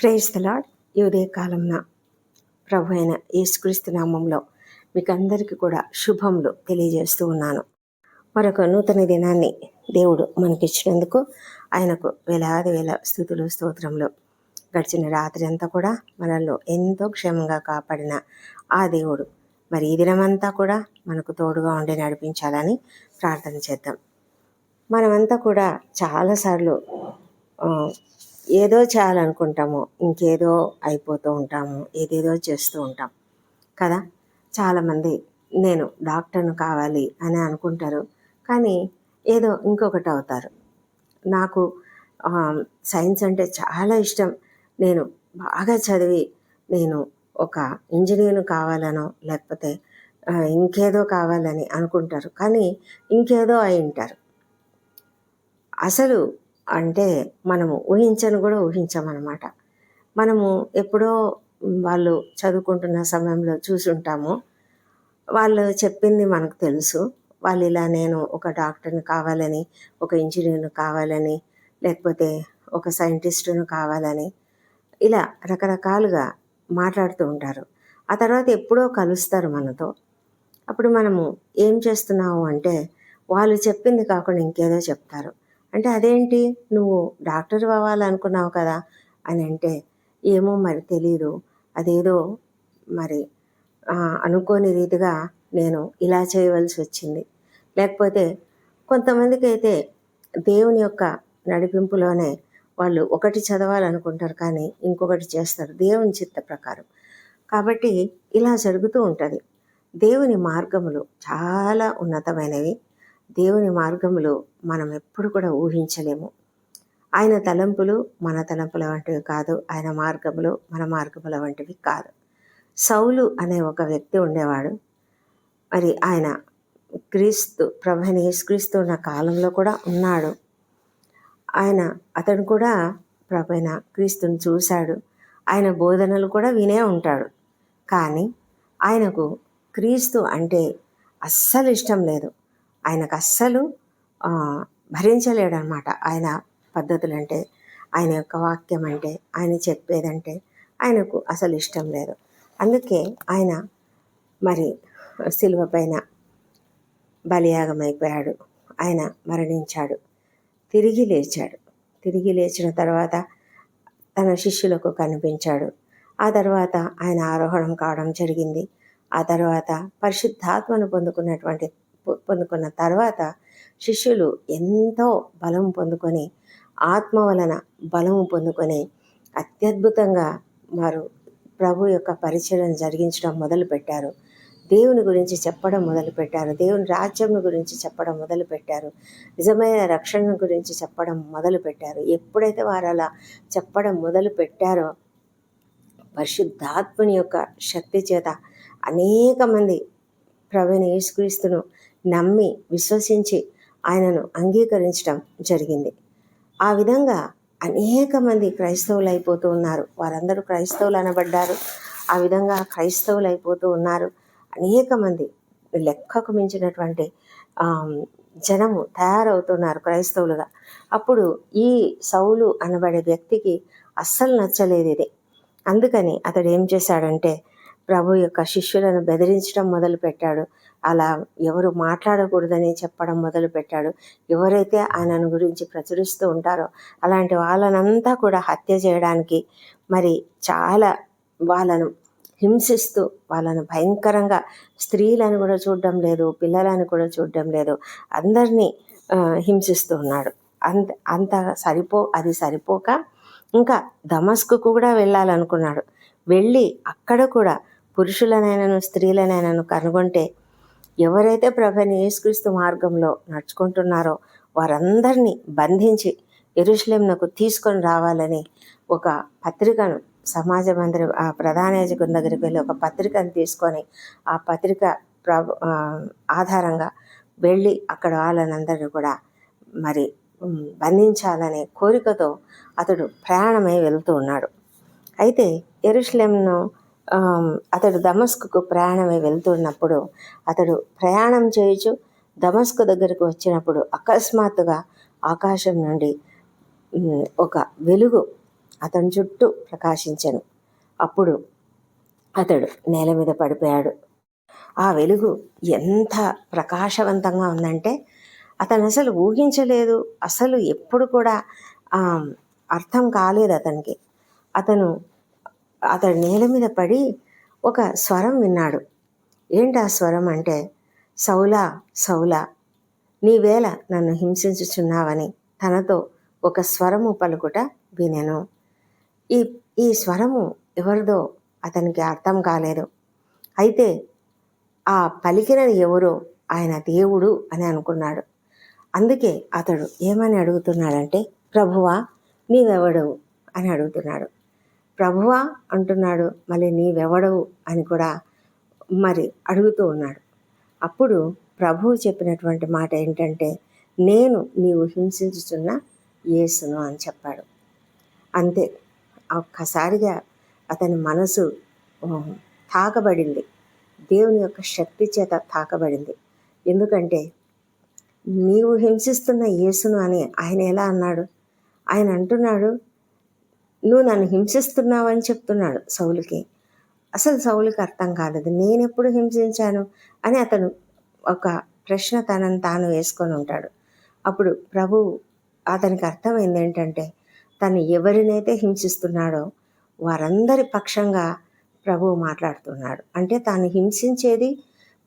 Praise the ఈ ఉదయకాలంన ప్రభు అయిన యేసుక్రీస్తు నామంలో మీకు అందరికీ కూడా శుభములు తెలియజేస్తూ ఉన్నాను. మరొక నూతన దినాన్ని దేవుడు మనకిచ్చినందుకు ఆయనకు వేలాది వేల స్థుతులు స్తోత్రంలో గడిచిన రాత్రి అంతా కూడా మనల్లో ఎంతో క్షేమంగా కాపాడిన ఆ దేవుడు మరి ఈ దినమంతా కూడా మనకు తోడుగా ఉండి నడిపించాలని ప్రార్థన చేద్దాం. మనమంతా కూడా చాలాసార్లు ఏదో చేయాలనుకుంటాము ఇంకేదో అయిపోతూ ఉంటాము ఏదేదో చేస్తూ ఉంటాం. కదా? చాలామంది నేను డాక్టర్ను కావాలి అని అనుకుంటారు కానీ ఏదో ఇంకొకటి అవుతారు. నాకు సైన్స్ అంటే చాలా ఇష్టం. నేను బాగా చదివి నేను ఒక ఇంజనీర్ను కావాలనో లేకపోతే ఇంకేదో కావాలని అనుకుంటారు కానీ ఇంకేదో అయి ఉంటారు. అసలు అంటే మనము ఊహించను కూడా ఊహించామన్నమాట. మనము ఎప్పుడో వాళ్ళు చదువుకుంటున్న సమయంలో చూసుంటాము. వాళ్ళు చెప్పింది మనకు తెలుసు. వాళ్ళు ఇలా నేను ఒక డాక్టర్ని కావాలని ఒక ఇంజనీర్ను కావాలని లేకపోతే ఒక సైంటిస్టును కావాలని ఇలా రకరకాలుగా మాట్లాడుతూ ఉంటారు. ఆ తర్వాత ఎప్పుడో కలుస్తారు మనతో. అప్పుడు మనము ఏం చేస్తున్నావు అంటే వాళ్ళు చెప్పింది కాకుండా ఇంకేదో చెప్తారు. అంటే అదేంటి? నువ్వు డాక్టర్ అవ్వాలనుకున్నావు కదా అని అంటే ఏమో మరి తెలీదు. అదేదో మరి అనుకోని రీతిగా నేను ఇలా చేయవలసి వచ్చింది. లేకపోతే కొంతమందికి అయితే దేవుని యొక్క నడిపింపులోనే వాళ్ళు ఒకటి చదవాలనుకుంటారు కానీ ఇంకొకటి చేస్తారు. దేవుని చిత్త ప్రకారం. కాబట్టి ఇలా జరుగుతూ ఉంటుంది. దేవుని మార్గములు చాలా ఉన్నతమైనవి. దేవుని మార్గములు మనం ఎప్పుడు కూడా ఊహించలేము. ఆయన తలంపులు మన తలంపుల వంటివి కాదు ఆయన మార్గములు మన మార్గముల వంటివి కాదు. సౌలు అనే ఒక వ్యక్తి ఉండేవాడు. మరి ఆయన క్రీస్తు ప్రభుని యేసుక్రీస్తు ఉన్న కాలంలో కూడా ఉన్నాడు. ఆయన అతను కూడా ప్రభైన క్రీస్తుని చూశాడు. ఆయన బోధనలు కూడా వినే ఉంటాడు. కానీ ఆయనకు క్రీస్తు అంటే అస్సలు ఇష్టం లేదు. ఆయనకు అస్సలు భరించలేడనమాట. ఆయన పద్ధతులు అంటే ఆయన యొక్క వాక్యం అంటే ఆయన చెప్పేదంటే ఆయనకు అసలు ఇష్టం లేదు. అందుకే ఆయన మరి సిలువ పైన బలియాగమైపోయాడు. ఆయన మరణించాడు. తిరిగి లేచాడు. తిరిగి లేచిన తర్వాత తన శిష్యులకు కనిపించాడు. ఆ తర్వాత ఆయన ఆరోహణం కావడం జరిగింది. ఆ తర్వాత పరిశుద్ధాత్మను పొందుకున్నటువంటి పొందుకున్న తర్వాత శిష్యులు ఎంతో బలం పొందుకొని ఆత్మ వలన బలము పొందుకొని అత్యద్భుతంగా వారు ప్రభు యొక్క పరిచయం జరిగించడం మొదలుపెట్టారు దేవుని గురించి చెప్పడం మొదలుపెట్టారు దేవుని రాజ్యం గురించి చెప్పడం మొదలుపెట్టారు నిజమైన రక్షణ గురించి చెప్పడం మొదలుపెట్టారు ఎప్పుడైతే వారు అలా చెప్పడం మొదలు పెట్టారో పరిశుద్ధాత్మని యొక్క శక్తి చేత అనేక మంది ప్రవీణ యేసుక్రీస్తును నమ్మి విశ్వసించి ఆయనను అంగీకరించడం జరిగింది. ఆ విధంగా అనేక మంది క్రైస్తవులు అయిపోతూ ఉన్నారు. వారందరూ క్రైస్తవులు అనబడ్డారు. ఆ విధంగా క్రైస్తవులు అయిపోతూ ఉన్నారు. అనేక మంది లెక్కకు మించినటువంటి జనము తయారవుతున్నారు క్రైస్తవులుగా. అప్పుడు ఈ సౌలు అనబడే వ్యక్తికి అస్సలు నచ్చలేదు ఇది. అందుకని అతడు ఏం చేశాడంటే ప్రభు యొక్క శిష్యులను బెదిరించడం మొదలు పెట్టాడు అలా ఎవరు మాట్లాడకూడదని చెప్పడం మొదలు పెట్టాడు ఎవరైతే ఆయనను గురించి ప్రచురిస్తూ ఉంటారో అలాంటి వాళ్ళనంతా కూడా హత్య చేయడానికి మరి చాలా వాళ్ళను హింసిస్తూ వాళ్ళను భయంకరంగా స్త్రీలను కూడా చూడడం లేదు పిల్లలను కూడా చూడడం లేదు. అందరినీ హింసిస్తూ ఉన్నాడు. అంత అంత సరిపో అది సరిపోక ఇంకా దమస్కు కూడా వెళ్ళాలనుకున్నాడు. వెళ్ళి అక్కడ కూడా పురుషులనైనాను స్త్రీలనైనాను కనుగొంటే ఎవరైతే ప్రభుని యేసుక్రీస్తు మార్గంలో నడుచుకుంటున్నారో వారందరినీ బంధించి ఎరుషలేంనకు తీసుకొని రావాలని ఒక పత్రికను సమాజ మందిర ఆ ప్రధాన యాజకుని దగ్గరికి వెళ్ళి ఒక పత్రికను తీసుకొని ఆ పత్రిక ప్రభు ఆధారంగా వెళ్ళి అక్కడ వాళ్ళనందరినీ కూడా మరి బంధించాలనే కోరికతో అతడు ప్రయాణమై వెళ్తూ ఉన్నాడు. అయితే ఎరుషలేంను అతడు దమస్కుకు ప్రయాణమై వెళ్తున్నప్పుడు అతడు ప్రయాణం చేయొచ్చు దమస్కు దగ్గరకు వచ్చినప్పుడు అకస్మాత్తుగా ఆకాశం నుండి ఒక వెలుగు అతని చుట్టూ ప్రకాశించను. అప్పుడు అతడు నేల మీద పడిపోయాడు. ఆ వెలుగు ఎంత ప్రకాశవంతంగా ఉందంటే అతను అసలు ఊహించలేదు అసలు ఎప్పుడు కూడా అర్థం కాలేదు అతనికి. అతను అతడు నేల మీద పడి ఒక స్వరం విన్నాడు. ఏంటి ఆ స్వరం అంటే సౌలా సౌలా నీవేళ నన్ను హింసించుచున్నావని తనతో ఒక స్వరము పలుకుట వినెను. ఈ ఈ స్వరము ఎవరిదో అతనికి అర్థం కాలేదు. అయితే ఆ పలికినది ఎవరో ఆయన దేవుడు అని అనుకున్నాడు. అందుకే అతడు ఏమని అడుగుతున్నాడంటే ప్రభువా నీవెవడవు? అని అడుగుతున్నాడు. ప్రభువా అంటున్నాడు మళ్ళీ నీవెవడవు అని కూడా మరి అడుగుతూ ఉన్నాడు. అప్పుడు ప్రభువు చెప్పినటువంటి మాట ఏంటంటే నేను నీవు హింసించుచున్న యేసును అని చెప్పాడు. అంతే ఒక్కసారిగా అతని మనసు తాకబడింది. దేవుని యొక్క శక్తి చేత తాకబడింది. ఎందుకంటే నీవు హింసిస్తున్న యేసును అని ఆయన ఎలా అన్నాడు? ఆయన అంటున్నాడు నువ్వు నన్ను హింసిస్తున్నావని చెప్తున్నాడు సౌలుకి. అసలు సౌలుకి అర్థం కాలేదు. నేను ఎప్పుడు హింసించాను? అని అతను ఒక ప్రశ్న తనని తాను వేసుకొని ఉంటాడు. అప్పుడు ప్రభు అతనికి అర్థమైంది ఏంటంటే తను ఎవరినైతే హింసిస్తున్నాడో వారందరి పక్షంగా ప్రభువు మాట్లాడుతున్నాడు. అంటే తాను హింసించేది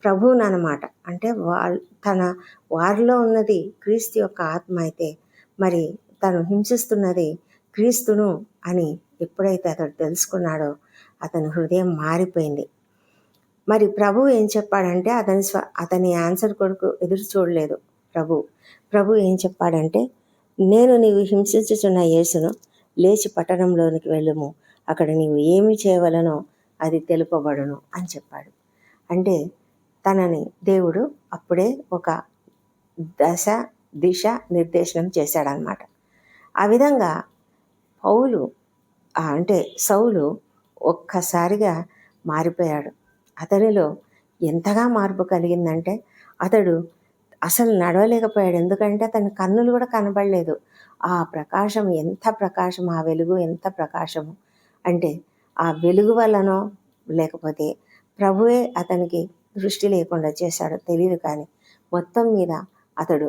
ప్రభువునన్నమాట. అంటే వాళ్ళ తన వారిలో ఉన్నది క్రీస్తు యొక్క ఆత్మ అయితే మరి తను హింసిస్తున్నది క్రీస్తును అని ఎప్పుడైతే అతడు తెలుసుకున్నాడో అతని హృదయం మారిపోయింది. మరి ప్రభు ఏం చెప్పాడంటే అతని స్వ అతని ఆన్సర్ కొడుకు ఎదురు చూడలేదు ప్రభు. ప్రభు ఏం చెప్పాడంటే నేను నీవు హింసించుచున్న యేసును లేచి పట్టణంలోనికి వెళ్ళము. అక్కడ నీవు ఏమి చేయవలనో అది తెలుపబడును అని చెప్పాడు. అంటే తనని దేవుడు అప్పుడే ఒక దశ దిశ నిర్దేశనం చేశాడనమాట ఆ విధంగా పౌలు అంటే సౌలు ఒక్కసారిగా మారిపోయాడు. అతనిలో ఎంతగా మార్పు కలిగిందంటే అతడు అసలు నడవలేకపోయాడు. ఎందుకంటే అతని కన్నులు కూడా కనబడలేదు. ఆ ప్రకాశం ఎంత ప్రకాశం ఆ వెలుగు ఎంత ప్రకాశము? అంటే ఆ వెలుగు వల్లనో లేకపోతే ప్రభువే అతనికి దృష్టి లేకుండా చేశాడో తెలియదు కానీ మొత్తం మీద అతడు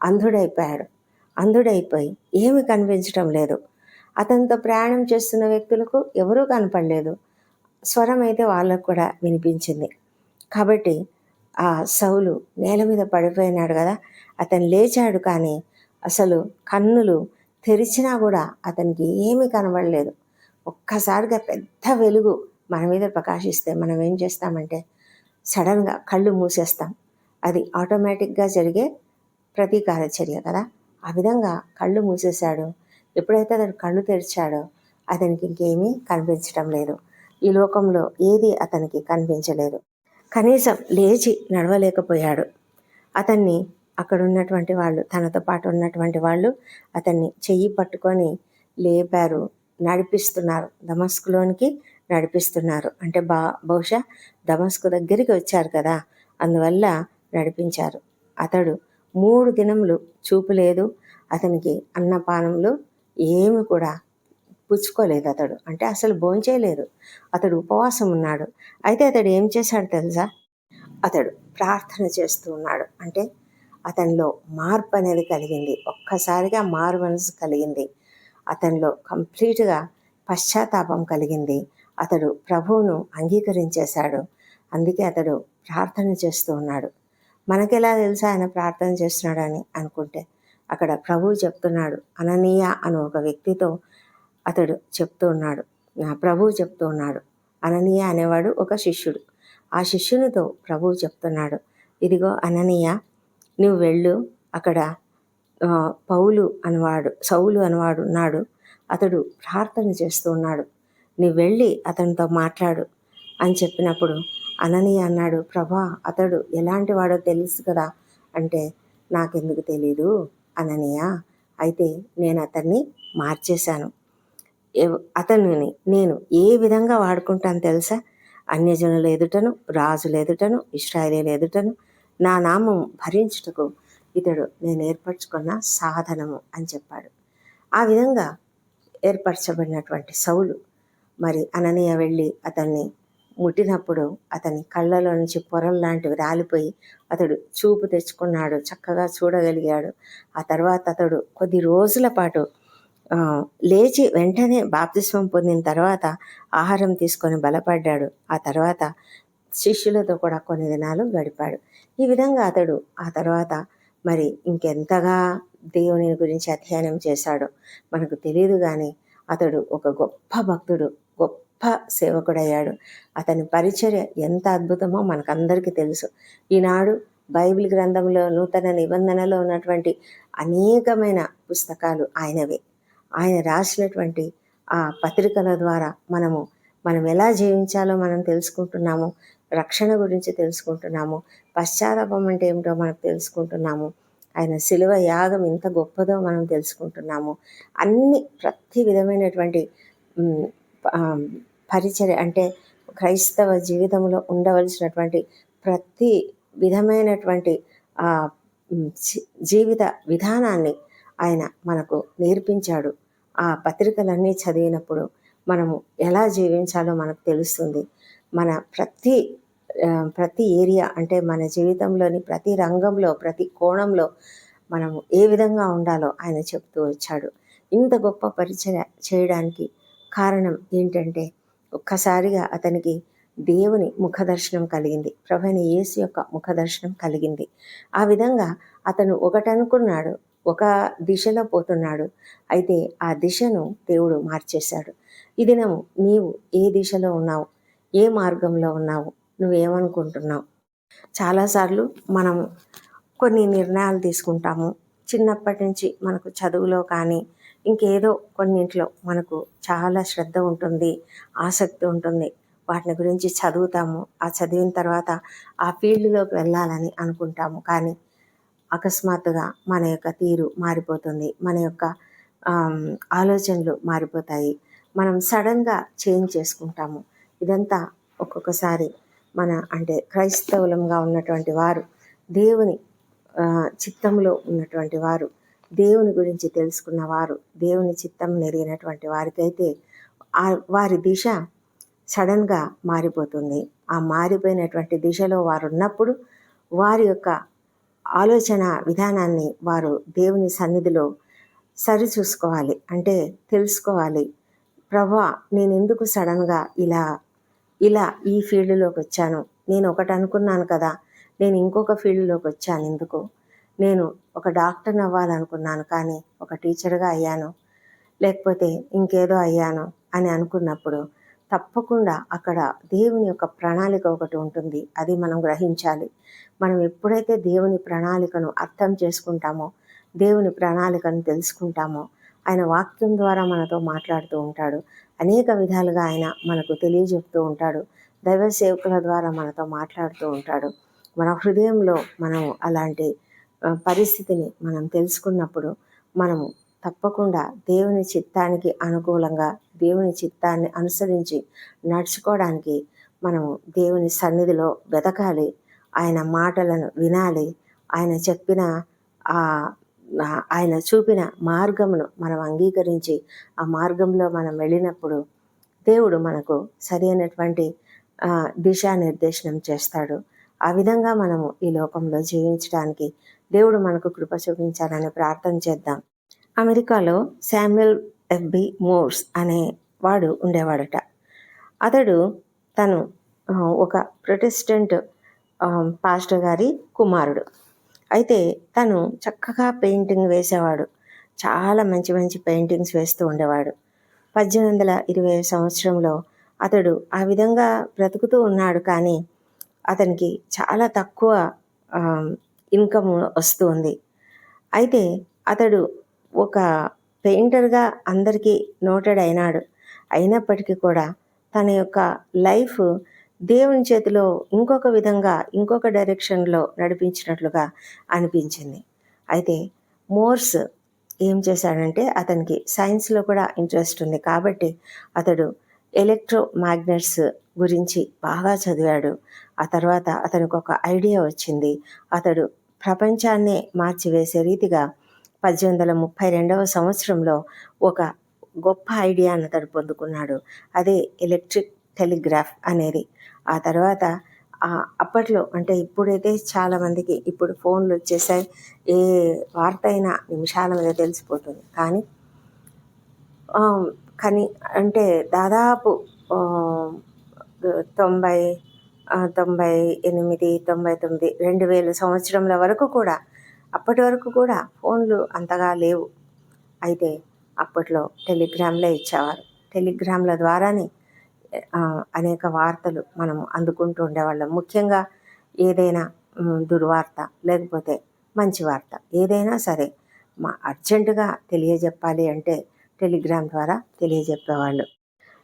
అంధుడైపోయాడు. అంధుడైపోయి ఏమి కనిపించటం లేదు. అతనితో ప్రయాణం చేస్తున్న వ్యక్తులకు ఎవరూ కనపడలేదు. స్వరం అయితే వాళ్ళకు కూడా వినిపించింది. కాబట్టి ఆ సౌలు నేల మీద పడిపోయినాడు కదా. అతను లేచాడు కానీ అసలు కన్నులు తెరిచినా కూడా అతనికి ఏమీ కనబడలేదు. ఒక్కసారిగా పెద్ద వెలుగు మన మీద ప్రకాశిస్తే మనం ఏం చేస్తామంటే సడన్గా కళ్ళు మూసేస్తాం. అది ఆటోమేటిక్గా జరిగే ప్రతీకార చర్య కదా. ఆ విధంగా కళ్ళు మూసేశాడు. ఎప్పుడైతే అతను కళ్ళు తెరిచాడో అతనికి ఇంకేమీ కనిపించటం లేదు. ఈ లోకంలో ఏది అతనికి కనిపించలేదు. కనీసం లేచి నడవలేకపోయాడు. అతన్ని అక్కడ ఉన్నటువంటి వాళ్ళు తనతో పాటు ఉన్నటువంటి వాళ్ళు అతన్ని చెయ్యి పట్టుకొని లేపారు నడిపిస్తున్నారు. దమస్కులోనికి నడిపిస్తున్నారు. అంటే బా బహుశా దమస్కు దగ్గరికి వచ్చారు కదా అందువల్ల నడిపించారు. అతడు మూడు దినములు చూపు లేదు. అతనికి అన్నపానములు ఏమి కూడా పుచ్చుకోలేదు అతడు. అంటే అసలు భోంచేయలేదు అతడు ఉపవాసం ఉన్నాడు. అయితే అతడు ఏం చేశాడు తెలుసా? అతడు ప్రార్థన చేస్తూ ఉన్నాడు. అంటే అతనిలో మార్పు అనేది కలిగింది. ఒక్కసారిగా మారు మనసు కలిగింది. అతనిలో కంప్లీట్గా పశ్చాత్తాపం కలిగింది. అతడు ప్రభువును అంగీకరించేశాడు. అందుకే అతడు ప్రార్థన చేస్తూ ఉన్నాడు. మనకెలా తెలుసా ఆయన ప్రార్థన చేస్తున్నాడని అనుకుంటే అక్కడ ప్రభువు చెప్తున్నాడు అననీయ అను ఒక వ్యక్తితో అతడు చెప్తూ ఉన్నాడు. నా ప్రభువు చెప్తూ ఉన్నాడు అననీయ అనేవాడు ఒక శిష్యుడు. ఆ శిష్యునితో ప్రభువు చెప్తున్నాడు ఇదిగో అననీయ నువ్వు వెళ్ళు అక్కడ పౌలు అనవాడు సౌలు అనవాడు ఉన్నాడు. అతడు ప్రార్థన చేస్తూ ఉన్నాడు నువ్వు వెళ్ళి అతనితో మాట్లాడు అని చెప్పినప్పుడు అననీయ అన్నాడు ప్రభా అతడు ఎలాంటి వాడో తెలుసు కదా అంటే నాకెందుకు తెలీదు? అననీయ? అయితే నేను అతన్ని మార్చేశాను. అతనిని నేను ఏ విధంగా వాడుకుంటాను తెలుసా? అన్యజనుల ఎదుటను రాజుల ఎదుటను ఇస్రాయేలీల ఎదుటను నా నామం భరించుటకు ఇతడు నేను ఏర్పరచుకున్న సాధనము అని చెప్పాడు. ఆ విధంగా ఏర్పరచబడినటువంటి సౌలు. మరి అననీయ వెళ్ళి అతన్ని ముట్టినప్పుడు అతని కళ్ళలో నుంచి పొరల్లాంటివి రాలిపోయి అతడు చూపు తెచ్చుకున్నాడు చక్కగా చూడగలిగాడు. ఆ తర్వాత అతడు కొద్ది రోజుల పాటు లేచి వెంటనే బాప్తిస్వం పొందిన తర్వాత ఆహారం తీసుకొని బలపడ్డాడు. ఆ తర్వాత శిష్యులతో కూడా కొన్ని దినాలు గడిపాడు. ఈ విధంగా అతడు ఆ తర్వాత మరి ఇంకెంతగా దేవుని గురించి అధ్యయనం చేశాడో మనకు తెలియదు కానీ అతడు ఒక గొప్ప భక్తుడు. గొప్ప సేవకుడయ్యాడు. అతని పరిచర్య ఎంత అద్భుతమో మనకందరికీ తెలుసు. ఈనాడు బైబిల్ గ్రంథంలో నూతన నిబంధనలో ఉన్నటువంటి అనేకమైన పుస్తకాలు ఆయనవే. ఆయన రాసినటువంటి ఆ పత్రికల ద్వారా మనము మనం ఎలా జీవించాలో మనం తెలుసుకుంటున్నాము రక్షణ గురించి తెలుసుకుంటున్నాము పశ్చాత్తాపం అంటే ఏమిటో మనకు తెలుసుకుంటున్నాము ఆయన శిలువ యాగం ఎంత గొప్పదో మనం తెలుసుకుంటున్నాము అన్ని ప్రతి విధమైనటువంటి పరిచర్య అంటే క్రైస్తవ జీవితంలో ఉండవలసినటువంటి ప్రతి విధమైనటువంటి జీవిత విధానాన్ని ఆయన మనకు నేర్పించాడు. ఆ పత్రికలన్నీ చదివినప్పుడు మనము ఎలా జీవించాలో మనకు తెలుస్తుంది. మన ప్రతి ప్రతి ఏరియా అంటే మన జీవితంలోని ప్రతి రంగంలో ప్రతి కోణంలో మనము ఏ విధంగా ఉండాలో ఆయన చెప్తూ వచ్చాడు. ఇంత గొప్ప పరిచయ చేయడానికి కారణం ఏంటంటే ఒక్కసారిగా అతనికి దేవుని ముఖదర్శనం కలిగింది. ప్రభైన యేసు యొక్క ముఖదర్శనం కలిగింది. ఆ విధంగా అతను ఒకటనుకున్నాడు ఒక దిశలో పోతున్నాడు. అయితే ఆ దిశను దేవుడు మార్చేశాడు. ఈ దినము నీవు ఏ దిశలో ఉన్నావు? ఏ మార్గంలో ఉన్నావు? నువ్వేమనుకుంటున్నావు? చాలాసార్లు మనం కొన్ని నిర్ణయాలు తీసుకుంటాము. చిన్నప్పటి నుంచి మనకు చదువులో కానీ ఇంకేదో కొన్నింట్లో మనకు చాలా శ్రద్ధ ఉంటుంది ఆసక్తి ఉంటుంది. వాటిని గురించి చదువుతాము. ఆ చదివిన తర్వాత ఆ ఫీల్డ్లోకి వెళ్ళాలని అనుకుంటాము. కానీ అకస్మాత్తుగా మన యొక్క తీరు మారిపోతుంది. మన యొక్క ఆలోచనలు మారిపోతాయి. మనం సడన్గా చేంజ్ చేసుకుంటాము. ఇదంతా ఒక్కొక్కసారి మన అంటే క్రైస్తవులంగా ఉన్నటువంటి వారు దేవుని చిత్తంలో ఉన్నటువంటి వారు దేవుని గురించి తెలుసుకున్న వారు దేవుని చిత్తం నెరిగినటువంటి వారికైతే ఆ వారి దిశ సడన్గా మారిపోతుంది. ఆ మారిపోయినటువంటి దిశలో వారు ఉన్నప్పుడు వారి యొక్క ఆలోచన విధానాన్ని వారు దేవుని సన్నిధిలో సరిచూసుకోవాలి. అంటే తెలుసుకోవాలి. ప్రభా నేను ఎందుకు సడన్గా ఇలా ఇలా ఈ ఫీల్డ్లోకి వచ్చాను నేను ఒకటి అనుకున్నాను కదా నేను ఇంకొక ఫీల్డ్లోకి వచ్చాను ఎందుకు? నేను ఒక డాక్టర్ని అవ్వాలనుకున్నాను కానీ ఒక టీచర్గా అయ్యాను లేకపోతే ఇంకేదో అయ్యాను అని అనుకున్నప్పుడు తప్పకుండా అక్కడ దేవుని యొక్క ప్రణాళిక ఒకటి ఉంటుంది అది మనం గ్రహించాలి. మనం ఎప్పుడైతే దేవుని ప్రణాళికను అర్థం చేసుకుంటామో దేవుని ప్రణాళికను తెలుసుకుంటామో ఆయన వాక్యం ద్వారా మనతో మాట్లాడుతూ ఉంటాడు. అనేక విధాలుగా ఆయన మనకు తెలియజెప్తూ ఉంటాడు. దైవ సేవకుల ద్వారా మనతో మాట్లాడుతూ ఉంటాడు. మన హృదయంలో మనం అలాంటి పరిస్థితిని మనం తెలుసుకున్నప్పుడు మనము తప్పకుండా దేవుని చిత్తానికి అనుకూలంగా దేవుని చిత్తాన్ని అనుసరించి నడుచుకోవడానికి మనము దేవుని సన్నిధిలో వెతకాలి. ఆయన మాటలను వినాలి. ఆయన చెప్పిన ఆ ఆయన చూపిన మార్గమును మనం అంగీకరించి ఆ మార్గంలో మనం వెళ్ళినప్పుడు దేవుడు మనకు సరైనటువంటి ఆ, దిశానిర్దేశనం చేస్తాడు. ఆ విధంగా మనము ఈ లోకంలో జీవించడానికి దేవుడు మనకు కృప చూపించాలని ప్రార్థన చేద్దాం. అమెరికాలో శామ్యుల్ ఎఫ్బి మోర్స్ అనే వాడు ఉండేవాడట. అతడు తను ఒక ప్రొటెస్టెంట్ పాస్టర్ గారి కుమారుడు. అయితే తను చక్కగా పెయింటింగ్ వేసేవాడు. చాలా మంచి మంచి పెయింటింగ్స్ వేస్తూ ఉండేవాడు. పద్దెనిమిది వందల ఇరవై సంవత్సరంలో అతడు ఆ విధంగా బ్రతుకుతూ ఉన్నాడు కానీ అతనికి చాలా తక్కువ ఇన్కమ్ వస్తుంది. అయితే అతడు ఒక పెయింటర్గా అందరికీ నోటెడ్ అయినాడు. అయినప్పటికీ కూడా తన యొక్క లైఫ్ దేవుని చేతిలో ఇంకొక విధంగా ఇంకొక డైరెక్షన్లో నడిపించినట్లుగా అనిపించింది. అయితే మోర్స్ ఏం చేశాడంటే అతనికి సైన్స్లో కూడా ఇంట్రెస్ట్ ఉంది కాబట్టి అతడు ఎలక్ట్రో మ్యాగ్నెట్స్ గురించి బాగా చదివాడు. ఆ తర్వాత అతనికి ఒక ఐడియా వచ్చింది. అతడు ప్రపంచాన్నే మార్చివేసే రీతిగా పద్దెనిమిది వందల ముప్పై రెండవ సంవత్సరంలో ఒక గొప్ప ఐడియాను అతడు పొందుకున్నాడు. అదే ఎలక్ట్రిక్ టెలిగ్రాఫ్ అనేది. ఆ తర్వాత అప్పట్లో అంటే ఇప్పుడైతే చాలామందికి ఇప్పుడు ఫోన్లు వచ్చేసాయి. ఏ వార్త అయినా నిమిషాల మీద తెలిసిపోతుంది. కానీ కానీ అంటే దాదాపు తొంభై తొంభై ఎనిమిది తొంభై తొమ్మిది రెండు వేల సంవత్సరంల వరకు కూడా అప్పటి వరకు కూడా ఫోన్లు అంతగా లేవు. అయితే అప్పట్లో టెలిగ్రామ్లే ఇచ్చేవారు. టెలిగ్రామ్ల ద్వారానే అనేక వార్తలు మనం అందుకుంటూ ఉండేవాళ్ళం. ముఖ్యంగా ఏదైనా దుర్వార్త లేకపోతే మంచి వార్త ఏదైనా సరే మా అర్జెంటుగా తెలియజెప్పాలి అంటే టెలిగ్రామ్ ద్వారా తెలియజెప్పేవాళ్ళు.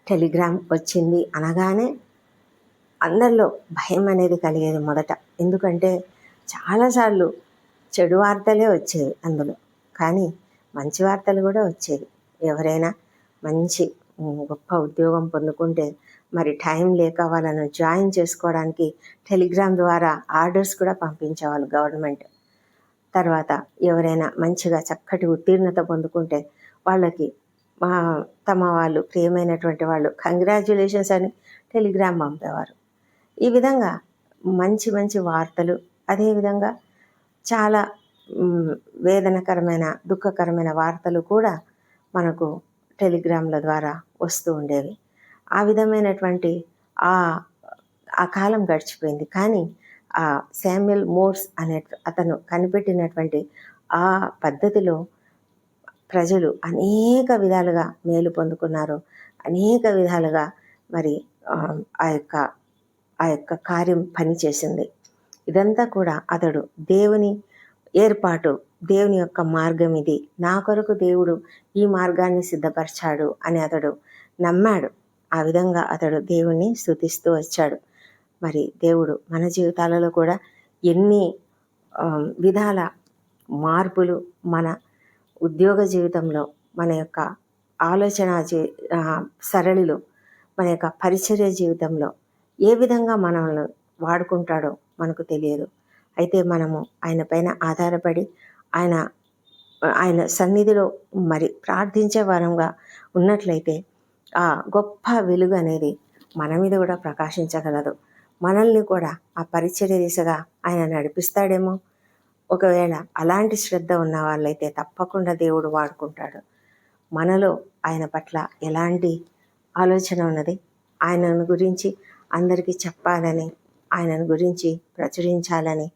టెలిగ్రామ్ వచ్చింది అనగానే అందరిలో భయం అనేది కలిగేది మొదట. ఎందుకంటే చాలాసార్లు చెడు వార్తలే వచ్చేవి అందులో. కానీ మంచి వార్తలు కూడా వచ్చేవి. ఎవరైనా మంచి గొప్ప ఉద్యోగం పొందుకుంటే మరి టైం లేక వాళ్ళను జాయిన్ చేసుకోవడానికి టెలిగ్రామ్ ద్వారా ఆర్డర్స్ కూడా పంపించేవాళ్ళు గవర్నమెంట్. తర్వాత ఎవరైనా మంచిగా చక్కటి ఉత్తీర్ణత పొందుకుంటే వాళ్ళకి మా తమ వాళ్ళు ప్రియమైనటువంటి వాళ్ళు కంగ్రాచ్యులేషన్స్ అని టెలిగ్రామ్ పంపేవారు. ఈ విధంగా మంచి మంచి వార్తలు అదేవిధంగా చాలా వేదనకరమైన దుఃఖకరమైన వార్తలు కూడా మనకు టెలిగ్రామ్ల ద్వారా వస్తూ ఉండేవి. ఆ విధమైనటువంటి ఆ ఆ కాలం గడిచిపోయింది. కానీ ఆ శామ్యుల్ మోర్స్ అనే అతను కనిపెట్టినటువంటి ఆ పద్ధతిలో ప్రజలు అనేక విధాలుగా మేలు పొందుకున్నారు. అనేక విధాలుగా మరి ఆ యొక్క ఆ యొక్క కార్యం పనిచేసింది ఇదంతా కూడా అతడు దేవుని ఏర్పాటు దేవుని యొక్క మార్గం ఇది. నా కొరకు దేవుడు ఈ మార్గాన్ని సిద్ధపరిచాడు అని అతడు నమ్మాడు. ఆ విధంగా అతడు దేవుణ్ణి స్తుతిస్తూ వచ్చాడు. మరి దేవుడు మన జీవితాలలో కూడా ఎన్ని విధాల మార్పులు మన ఉద్యోగ జీవితంలో మన యొక్క ఆలోచన జీ సరళిలో మన యొక్క పరిచర్య జీవితంలో ఏ విధంగా మనల్ని వాడుకుంటాడో మనకు తెలియదు. అయితే మనము ఆయన పైన ఆధారపడి ఆయన ఆయన సన్నిధిలో మరి ప్రార్థించే వారంగా ఉన్నట్లయితే ఆ గొప్ప వెలుగు అనేది మన మీద కూడా ప్రకాశించగలదు. మనల్ని కూడా ఆ పరిచర్య దిశగా ఆయన నడిపిస్తాడేమో. ఒకవేళ అలాంటి శ్రద్ధ ఉన్న వాళ్ళైతే తప్పకుండా దేవుడు వాడుకుంటాడు. మనలో ఆయన పట్ల ఎలాంటి ఆలోచన ఉన్నది? ఆయనను గురించి అందరికీ చెప్పాలని ఆయనను గురించి ప్రచురించాలని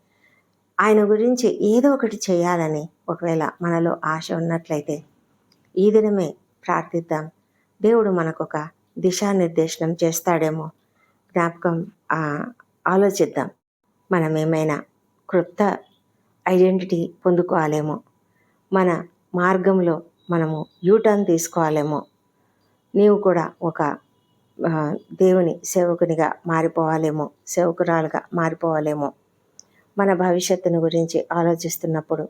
ఆయన గురించి ఏదో ఒకటి చేయాలని ఒకవేళ మనలో ఆశ ఉన్నట్లయితే ఈ దినమే ప్రార్థిద్దాం. దేవుడు మనకొక దిశానిర్దేశనం చేస్తాడేమో జ్ఞాపకం ఆలోచిద్దాం. మనం ఏమైనా క్రొత్త ఐడెంటిటీ పొందుకోవాలేమో మన మార్గంలో మనము యూటర్న్ తీసుకోవాలేమో నీవు కూడా ఒక దేవుని సేవకునిగా మారిపోవాలేమో సేవకురాలుగా మారిపోవాలేమో. మన భవిష్యత్తును గురించి ఆలోచిస్తున్నప్పుడు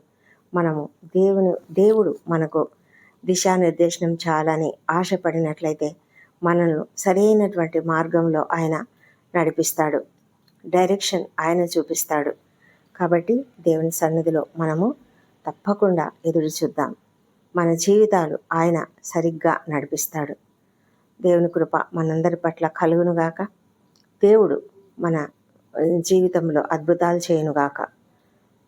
మనము దేవుని దేవుడు మనకు దిశానిర్దేశనం చాలని ఆశపడినట్లయితే మనల్ని సరైనటువంటి మార్గంలో ఆయన నడిపిస్తాడు. డైరెక్షన్ ఆయన చూపిస్తాడు. కాబట్టి దేవుని సన్నిధిలో మనము తప్పకుండా ఎదురు చూద్దాం. మన జీవితాలు ఆయన సరిగ్గా నడిపిస్తాడు. దేవుని కృప మనందరి పట్ల కలుగునుగాక. దేవుడు మన జీవితంలో అద్భుతాలు చేయనుగాక.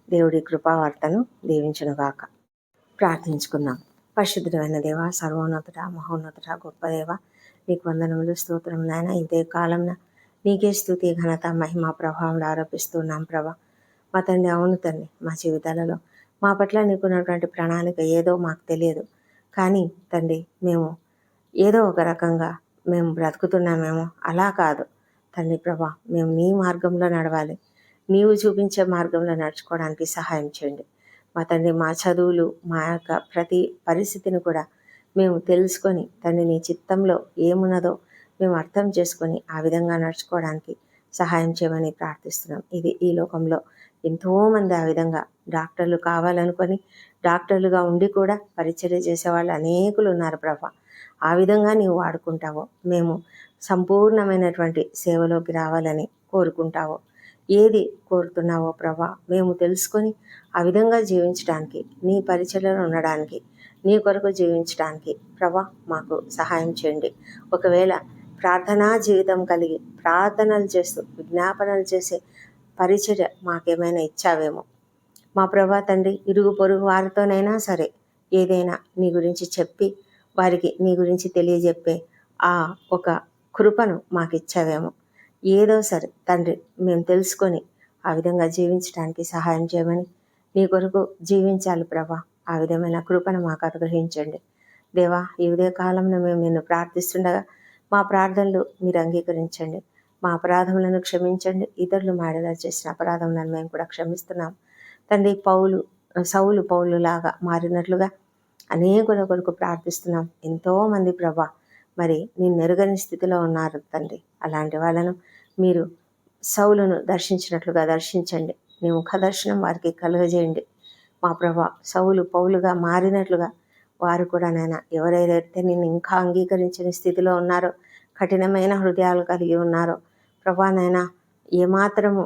దేవుడి కృపావార్తను దీవించునుగాక. ప్రార్థించుకుందాం. పరిశుద్ధమైన దేవ సర్వోన్నతుడ మహోన్నతుడ గొప్ప దేవ నీకు వందనములు స్తోత్రం నాయన. ఇదే కాలంన నీకే స్థుతి ఘనత మహిమ ప్రభావం ఆరోపిస్తున్నాం ప్రభా. మా తండ్రి అవును తండ్రి మా జీవితాలలో మా పట్ల నీకున్నటువంటి ప్రణాళిక ఏదో మాకు తెలియదు. కానీ తండ్రి మేము ఏదో ఒక రకంగా మేము బ్రతుకుతున్నామేమో. అలా కాదు. తండ్రి ప్రభా మేము నీ మార్గంలో నడవాలి. నీవు చూపించే మార్గంలో నడుచుకోవడానికి సహాయం చేయండి. మా తండ్రి మా చదువులు మా యొక్క ప్రతి పరిస్థితిని కూడా మేము తెలుసుకొని తండ్రి నీ చిత్తంలో ఏమున్నదో మేము అర్థం చేసుకొని ఆ విధంగా నడుచుకోవడానికి సహాయం చేయమని ప్రార్థిస్తున్నాం. ఇది ఈ లోకంలో ఎంతోమంది ఆ విధంగా డాక్టర్లు కావాలనుకొని డాక్టర్లుగా ఉండి కూడా పరిచర్య చేసేవాళ్ళు అనేకులు ఉన్నారు ప్రభా. ఆ విధంగా నీవు వాడుకుంటావో మేము సంపూర్ణమైనటువంటి సేవలోకి రావాలని కోరుకుంటావో ఏది కోరుతున్నావో ప్రభా మేము తెలుసుకొని ఆ విధంగా జీవించడానికి నీ పరిచయలో ఉండడానికి నీ కొరకు జీవించడానికి ప్రభా మాకు సహాయం చేయండి. ఒకవేళ ప్రార్థనా జీవితం కలిగి ప్రార్థనలు చేస్తూ విజ్ఞాపనలు చేసే పరిచర్య మాకేమైనా ఇచ్చావేమో. మా ప్రభా తండ్రి ఇరుగు పొరుగు వారితోనైనా సరే ఏదైనా నీ గురించి చెప్పి వారికి నీ గురించి తెలియజెప్పే ఆ ఒక కృపను మాకు ఇచ్చావేమో ఏదో సరే తండ్రి మేము తెలుసుకొని ఆ విధంగా జీవించడానికి సహాయం చేయమని నీ కొరకు జీవించాలి ప్రభా. ఆ విధమైన కృపను మాకు అనుగ్రహించండి. దేవా ఈ ఉదయ కాలంలో మేము నిన్ను ప్రార్థిస్తుండగా మా ప్రార్థనలు మీరు అంగీకరించండి. మా అపరాధములను క్షమించండి. ఇతరులు మాడేలా చేసిన అపరాధములను మేము కూడా క్షమిస్తున్నాం. తండ్రి పౌలు సౌలు పౌలు లాగా మారినట్లుగా అనేకుల కొరకు ప్రార్థిస్తున్నాం. ఎంతోమంది ప్రభా మరి నేను మెరుగని స్థితిలో ఉన్నారు తండ్రి. అలాంటి వాళ్ళను మీరు సౌలను దర్శించినట్లుగా దర్శించండి. నీ ముఖ దర్శనం వారికి కలుగజేయండి. మా ప్రభా సౌలు పౌలుగా మారినట్లుగా వారు కూడా నాయన ఎవరైతే నేను ఇంకా అంగీకరించని స్థితిలో ఉన్నారో కఠినమైన హృదయాలు కలిగి ఉన్నారో ప్రభా నాయన ఏమాత్రము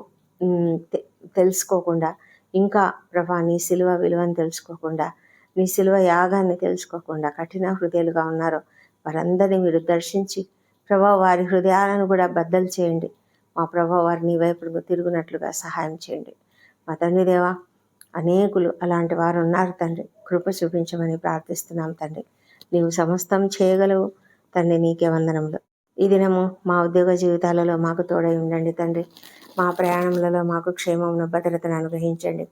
తెలుసుకోకుండా ఇంకా ప్రభా నీ సిలువ విలువను తెలుసుకోకుండా నీ సిలువ యాగాన్ని తెలుసుకోకుండా కఠిన హృదయాలుగా ఉన్నారో వారందరినీ మీరు దర్శించి ప్రభా వారి హృదయాలను కూడా బద్దలు చేయండి. మా ప్రభా వారి నీ వైపు తిరుగునట్లుగా సహాయం చేయండి. మా తండ్రి దేవా అనేకులు అలాంటి వారు ఉన్నారు తండ్రి. కృప చూపించమని ప్రార్థిస్తున్నాం తండ్రి. నీవు సమస్తం చేయగలవు తండ్రి నీకే వందనములు. ఈ దినము మా ఉద్యోగ జీవితాలలో మాకు తోడై ఉండండి తండ్రి. మా ప్రయాణములలో మాకు క్షేమమును భద్రతను అనుగ్రహించండి.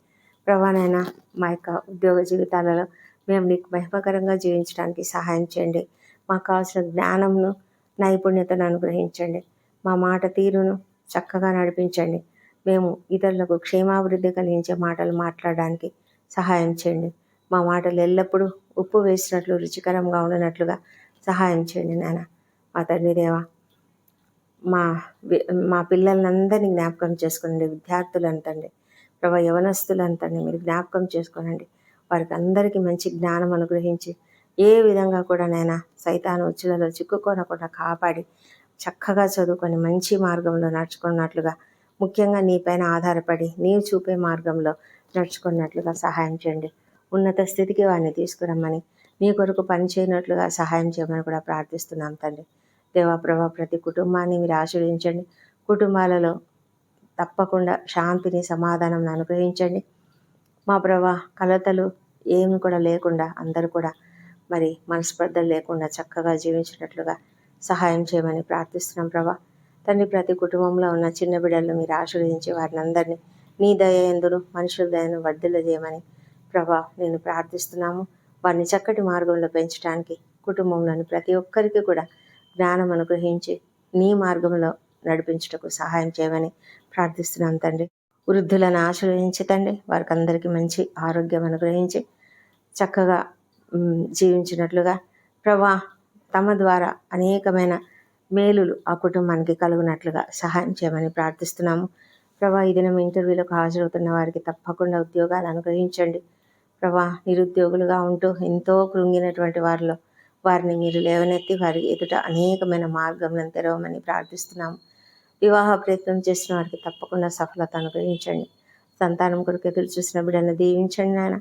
ప్రభానైనా మా యొక్క ఉద్యోగ జీవితాలలో మేము నీకు మహిమకరంగా జీవించడానికి సహాయం చేయండి. మాకు కావాల్సిన జ్ఞానంను నైపుణ్యతను అనుగ్రహించండి. మా మాట తీరును చక్కగా నడిపించండి. మేము ఇతరులకు క్షేమాభివృద్ధి కలిగించే మాటలు మాట్లాడడానికి సహాయం చేయండి. మా మాటలు ఎల్లప్పుడూ ఉప్పు వేసినట్లు రుచికరంగా ఉండనట్లుగా సహాయం చేయండి నాన్న మా తండ్రి దేవా మా మా పిల్లలందరినీ జ్ఞాపకం చేసుకోండి విద్యార్థులను తండ్రి ప్రభా యవనస్తులంతా మీరు జ్ఞాపకం చేసుకోనండి. వారికి అందరికీ మంచి జ్ఞానం అనుగ్రహించి ఏ విధంగా కూడా నైనా సైతాను ఉచ్చులలో చిక్కుకోనకుండా కాపాడి చక్కగా చదువుకొని మంచి మార్గంలో నడుచుకున్నట్లుగా ముఖ్యంగా నీపైన ఆధారపడి నీవు చూపే మార్గంలో నడుచుకున్నట్లుగా సహాయం చేయండి. ఉన్నత స్థితికి వారిని తీసుకురమ్మని నీ కొరకు పనిచేయనట్లుగా సహాయం చేయమని కూడా ప్రార్థిస్తున్నాం తండ్రి. దేవా ప్రభా ప్రతి కుటుంబాన్ని మీరు ఆశ్రయించండి కుటుంబాలలో తప్పకుండా శాంతిని సమాధానం అనుగ్రహించండి. మా ప్రభా కలతలు ఏమి కూడా లేకుండా అందరూ కూడా మరి మనస్పర్ధలు లేకుండా చక్కగా జీవించినట్లుగా సహాయం చేయమని ప్రార్థిస్తున్నాం ప్రభా. తండ్రి ప్రతి కుటుంబంలో ఉన్న చిన్న బిడ్డలను మీరు ఆశీర్వదించి వారిని అందరినీ నీ దయ ఎందును మనుషుల దయను వర్ధిల్ల చేయమని ప్రభా నేను ప్రార్థిస్తున్నాము. వారిని చక్కటి మార్గంలో పెంచడానికి కుటుంబంలోని ప్రతి ఒక్కరికి కూడా జ్ఞానం అనుగ్రహించి నీ మార్గంలో నడిపించుటకు సహాయం చేయమని ప్రార్థిస్తున్నాం తండ్రి వృద్ధులను ఆశీర్వదించి తండ్రి వారికి అందరికీ మంచి ఆరోగ్యం అనుగ్రహించి చక్కగా జీవించినట్లుగా ప్రభా తమ ద్వారా అనేకమైన మేలులు ఆ కుటుంబానికి కలుగునట్లుగా సహాయం చేయమని ప్రార్థిస్తున్నాము. ప్రభా ఈ దినం ఇంటర్వ్యూలకు హాజరవుతున్న వారికి తప్పకుండా ఉద్యోగాలు అనుగ్రహించండి. ప్రభా నిరుద్యోగులుగా ఉంటూ ఎంతో కృంగినటువంటి వారిలో వారిని మీరు లేవనెత్తి వారి ఎదుట అనేకమైన మార్గములను తెరవమని ప్రార్థిస్తున్నాము. వివాహ ప్రయత్నం చేసిన వారికి తప్పకుండా సఫలత అనుగ్రహించండి. సంతానం కొరకు ఎదురు చూసిన బిడ్డను దీవించండి నాయన.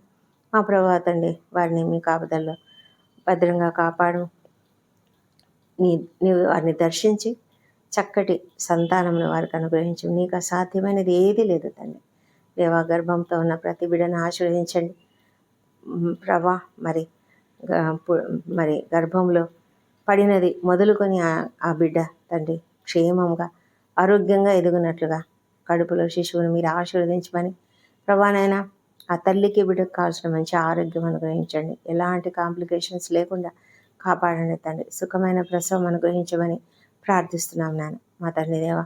మా ప్రభావ తండ్రి వారిని మీ కాపుదల్లో భద్రంగా కాపాడు. నీ నీవు వారిని దర్శించి చక్కటి సంతానమును వారికి అనుగ్రహించు. నీకు అసాధ్యమైనది ఏదీ లేదు తండ్రి. దేవా గర్భంతో ఉన్న ప్రతి బిడ్డను ఆశీర్వదించండి. ప్రభా మరి మరి గర్భంలో పడినది మొదలుకొని ఆ బిడ్డ తండ్రి క్షేమంగా ఆరోగ్యంగా ఎదుగునట్లుగా కడుపులో శిశువును మీరు ఆశీర్వదించమని ప్రభానైనా ఆ తల్లికి బిడ్డకు కావాల్సిన మంచి ఆరోగ్యం అనుగ్రహించండి. ఎలాంటి కాంప్లికేషన్స్ లేకుండా కాపాడండి తండ్రి. సుఖమైన ప్రసవం అనుగ్రహించమని ప్రార్థిస్తున్నాం నాన్న మా తండ్రి దేవ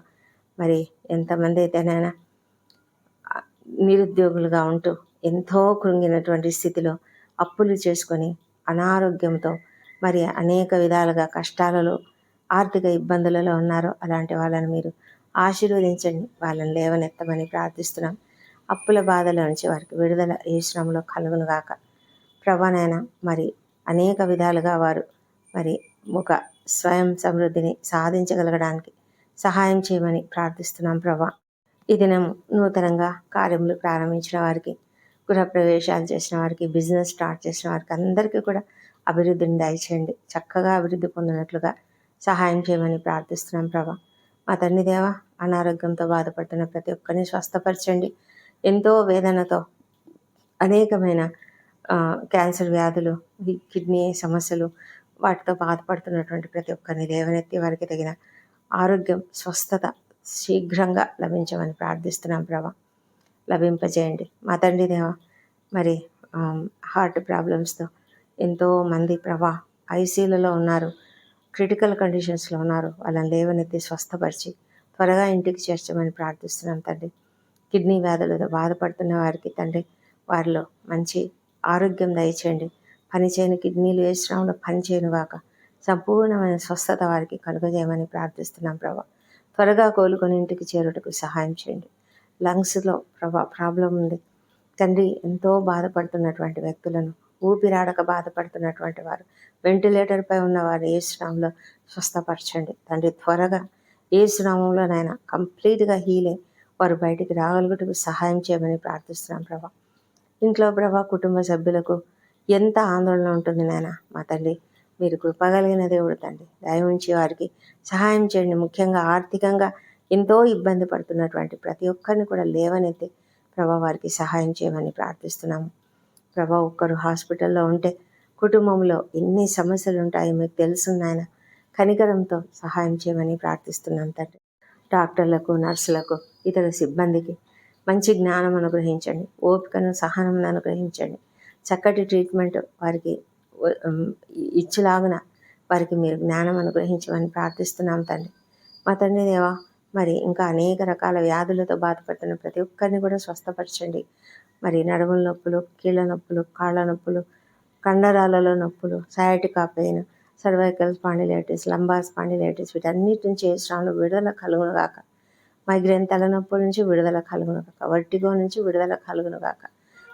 మరి ఎంతమంది అయితే నాయన నిరుద్యోగులుగా ఉంటూ ఎంతో కృంగినటువంటి స్థితిలో అప్పులు చేసుకొని అనారోగ్యంతో మరి అనేక విధాలుగా కష్టాలలో ఆర్థిక ఇబ్బందులలో ఉన్నారో అలాంటి వాళ్ళని మీరు ఆశీర్వదించండి. వాళ్ళని లేవనెత్తమని ప్రార్థిస్తున్నాం. అప్పుల బాధల నుంచి వారికి విడుదల ఏ శ్రమలో కలుగునుగాక. ప్రభనైనా మరి అనేక విధాలుగా వారు మరి ఒక స్వయం సమృద్ధిని సాధించగలగడానికి సహాయం చేయమని ప్రార్థిస్తున్నాం ప్రభా. ఈ దినం నూతనంగా కార్యములు ప్రారంభించిన వారికి గృహ ప్రవేశాలు చేసిన వారికి బిజినెస్ స్టార్ట్ చేసిన వారికి అందరికీ కూడా అభివృద్ధిని దయచేయండి. చక్కగా అభివృద్ధి పొందినట్లుగా సహాయం చేయమని ప్రార్థిస్తున్నాం ప్రభా. మా తండ్రి దేవ అనారోగ్యంతో బాధపడుతున్న ప్రతి ఒక్కరిని స్వస్థపరచండి. ఎంతో వేదనతో అనేకమైన క్యాన్సర్ వ్యాధులు కిడ్నీ సమస్యలు వాటితో బాధపడుతున్నటువంటి ప్రతి ఒక్కరిని దేవనెత్తి వారికి తగిన ఆరోగ్యం స్వస్థత శీఘ్రంగా లభించమని ప్రార్థిస్తున్నాం ప్రభా. లభింపజేయండి. మా తండ్రి దేవ మరి హార్ట్ ప్రాబ్లమ్స్తో ఎంతో మంది ప్రభా ఐసీలలో ఉన్నారు. క్రిటికల్ కండిషన్స్లో ఉన్నారు. వాళ్ళని లేవనెత్తి స్వస్థపరిచి త్వరగా ఇంటికి చేర్చమని ప్రార్థిస్తున్నాం తండ్రి. కిడ్నీ వ్యాధులతో బాధపడుతున్న వారికి తండ్రి వారిలో మంచి ఆరోగ్యం దయచేయండి. పనిచేయని కిడ్నీలు ఏ శ్రమంలో పనిచేయను వాక సంపూర్ణమైన స్వస్థత వారికి కలుగజేయమని ప్రార్థిస్తున్నాం ప్రభా. త్వరగా కోలుకొని ఇంటికి చేరుటకు సహాయం చేయండి. లంగ్స్లో ప్రభా ప్రాబ్లం ఉంది. తండ్రి ఎంతో బాధపడుతున్నటువంటి వ్యక్తులను ఊపిరాడక బాధపడుతున్నటువంటి వారు వెంటిలేటర్పై ఉన్న వారు ఏ శ్రమంలో స్వస్థపరచండి. తండ్రి త్వరగా ఏ శ్రమంలోనైనా కంప్లీట్గా హీల్ అయి వారు బయటికి రాగలుగుటకు సహాయం చేయమని ప్రార్థిస్తున్నాం ప్రభా. ఇంట్లో ప్రభా కుటుంబ సభ్యులకు ఎంత ఆందోళన ఉంటుంది నాయన మా తండ్రి మీరు కృపగలిగిన దేవుడు తండ్రి. దయవుంచి వారికి సహాయం చేయండి. ముఖ్యంగా ఆర్థికంగా ఎంతో ఇబ్బంది పడుతున్నటువంటి ప్రతి ఒక్కరిని కూడా లేవనెత్తి ప్రభా వారికి సహాయం చేయమని ప్రార్థిస్తున్నాము. ప్రభా ఒక్కరు హాస్పిటల్లో ఉంటే కుటుంబంలో ఎన్ని సమస్యలు ఉంటాయో మీకు తెలుసు నాయన. కనికరంతో సహాయం చేయమని ప్రార్థిస్తున్నాం తండ్రి. డాక్టర్లకు నర్సులకు ఇతర సిబ్బందికి మంచి జ్ఞానం అనుగ్రహించండి. ఓపికను సహనం అనుగ్రహించండి. చక్కటి ట్రీట్మెంట్ వారికి ఇచ్చేలాగున వారికి మీరు జ్ఞానం అనుగ్రహించమని ప్రార్థిస్తున్నాం తండ్రి. మా తండ్రి దేవా మరి ఇంకా అనేక రకాల వ్యాధులతో బాధపడుతున్న ప్రతి ఒక్కరిని కూడా స్వస్థపరచండి. మరి నడుముల నొప్పులు కీళ్ళ నొప్పులు కాళ్ళ నొప్పులు కండరాలలో నొప్పులు sciatica pain cervical spondylitis lumbar spondylitis వీటన్నిటి నుంచి ఏ శ్రావణం విడుదల కలుగును కాక మైగ్రేన్ తలనొప్పుల నుంచి విడుదల కలుగును కాక వర్టిగో నుంచి విడుదల కలుగును కాక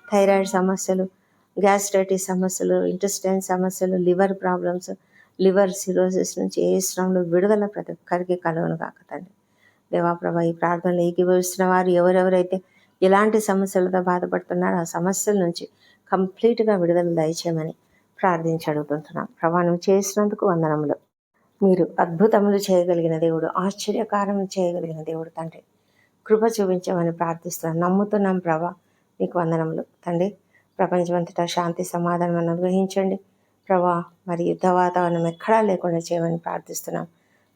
థైరాయిడ్ సమస్యలు గ్యాస్ట్రైటిస్ సమస్యలు ఇంటెస్టైన్ సమస్యలు లివర్ ప్రాబ్లమ్స్ లివర్ సిరోసిస్ నుంచి ఏ శ్రమంలో విడుదల ప్రతి ఒక్కరికి కలుగును కాక తండ్రి. దేవాప్రభ ఈ ప్రార్థనలు ఏకీభవిస్తున్న వారు ఎవరెవరైతే ఎలాంటి సమస్యలతో బాధపడుతున్నారో? ఆ సమస్యల నుంచి కంప్లీట్గా విడుదల దయచేయమని ప్రార్థించి అడుగుతుంటున్నాం. ప్రమాణం చేసినందుకు వందనములు. మీరు అద్భుతములు చేయగలిగిన దేవుడు ఆశ్చర్యకారం చేయగలిగిన దేవుడు తండ్రి. కృప చూపించమని ప్రార్థిస్తున్నాం. నమ్ముతున్నాం ప్రభా మీకు వందనములు. తండ్రి ప్రపంచమంతటా శాంతి సమాధానం అనుగ్రహించండి. ప్రభా మరి యుద్ధ వాతావరణం ఎక్కడా లేకుండా చేయమని ప్రార్థిస్తున్నాం.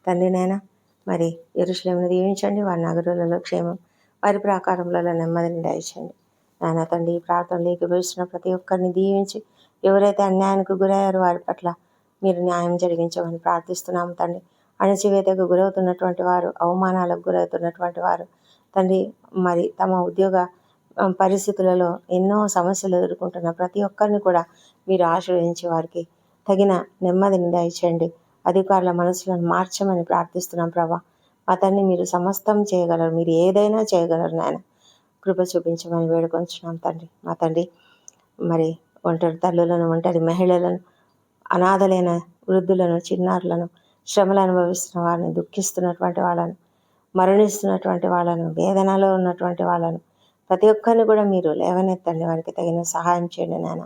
తండ్రి నాయన మరి ఎరుషులేమని దీవించండి. వారి నగరులలో క్షేమం వారి ప్రాకారంలో నెమ్మదిని దయచేయండి నాయన తండ్రి ఈ ప్రార్థనలోకి వేసిన ప్రతి ఒక్కరిని దీవించి ఎవరైతే అన్యాయానికి గురయ్యారో వారి పట్ల మీరు న్యాయం జరిగించమని ప్రార్థిస్తున్నాము తండ్రి. అణచివేతకు గురవుతున్నటువంటి వారు అవమానాలకు గురవుతున్నటువంటి వారు తండ్రి మరి తమ ఉద్యోగ పరిస్థితులలో ఎన్నో సమస్యలు ఎదుర్కొంటున్న ప్రతి ఒక్కరిని కూడా మీరు ఆశ్రయించి వారికి తగిన నెమ్మదిని దయచేయండి అధికారుల మనసులను మార్చమని ప్రార్థిస్తున్నాం ప్రభా. అతన్ని మీరు సమస్తం చేయగలరు. మీరు ఏదైనా చేయగలరు నాయన. కృప చూపించమని వేడుకొంచున్నాం తండ్రి. మా తండ్రి మరి ఒంటరి తల్లులను ఒంటరి మహిళలను అనాథలైన వృద్ధులను చిన్నారులను శ్రమలు అనుభవిస్తున్న వారిని దుఃఖిస్తున్నటువంటి వాళ్ళను మరణిస్తున్నటువంటి వాళ్ళను వేదనలో ఉన్నటువంటి వాళ్ళను ప్రతి ఒక్కరిని కూడా మీరు లేవనెత్తండి. వారికి తగిన సహాయం చేయండి నాయన.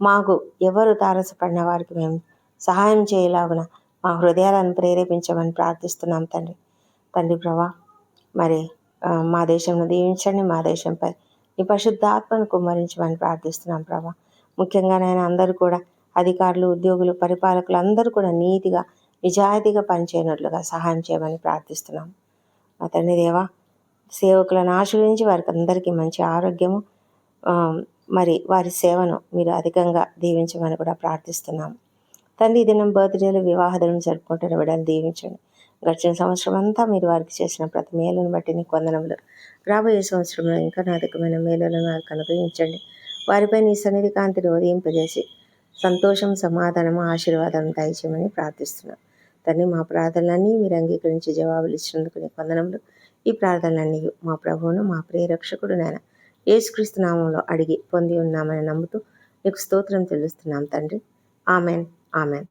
మాకు ఎవరు తారసపడిన వారికి మేము సహాయం చేయలాగున మా హృదయాలను ప్రేరేపించమని ప్రార్థిస్తున్నాం తండ్రి. తల్లి ప్రభా మరి మా దేశంను దీవించండి మా దేశంపై నీ పరిశుద్ధాత్మను కుమ్మరించమని ప్రార్థిస్తున్నాం ప్రభా. ముఖ్యంగా నేను అందరూ కూడా అధికారులు ఉద్యోగులు పరిపాలకులు అందరూ కూడా నీతిగా నిజాయితీగా పనిచేయనట్లుగా సహాయం చేయమని ప్రార్థిస్తున్నాం. మా తండ్రి దేవా సేవకులను ఆశ్రయించి వారికి అందరికీ మంచి ఆరోగ్యము మరి వారి సేవను మీరు అధికంగా దీవించమని కూడా ప్రార్థిస్తున్నాం. తండ్రి దినం బర్త్డేలు వివాహ దినం జరుపుకుంటున్న విడని దీవించండి. గడిచిన సంవత్సరం అంతా మీరు వారికి చేసిన ప్రతి మేలును బట్టి నీకు వందనములు రాబోయే సంవత్సరంలో ఇంకా అధికమైన మేలులను వారికి అనుగ్రహించండి. వారిపై నీ సన్నిధి కాంతిని ఉదయింపజేసి సంతోషం సమాధానం ఆశీర్వాదం దయచేయమని ప్రార్థిస్తున్నాం. తండ్రి మా ప్రార్థనలన్నీ మీరు అంగీకరించి జవాబులు ఇచ్చినందుకు నీకు వందనములు ఈ ప్రార్థనలన్నీ మా ప్రభువును మా ప్రియరక్షకుడు నాయన యేసుక్రీస్తు నామంలో అడిగి పొంది ఉన్నామని నమ్ముతూ నీకు స్తోత్రం తెలుస్తున్నాం తండ్రి. ఆమెన్. ఆమెన్.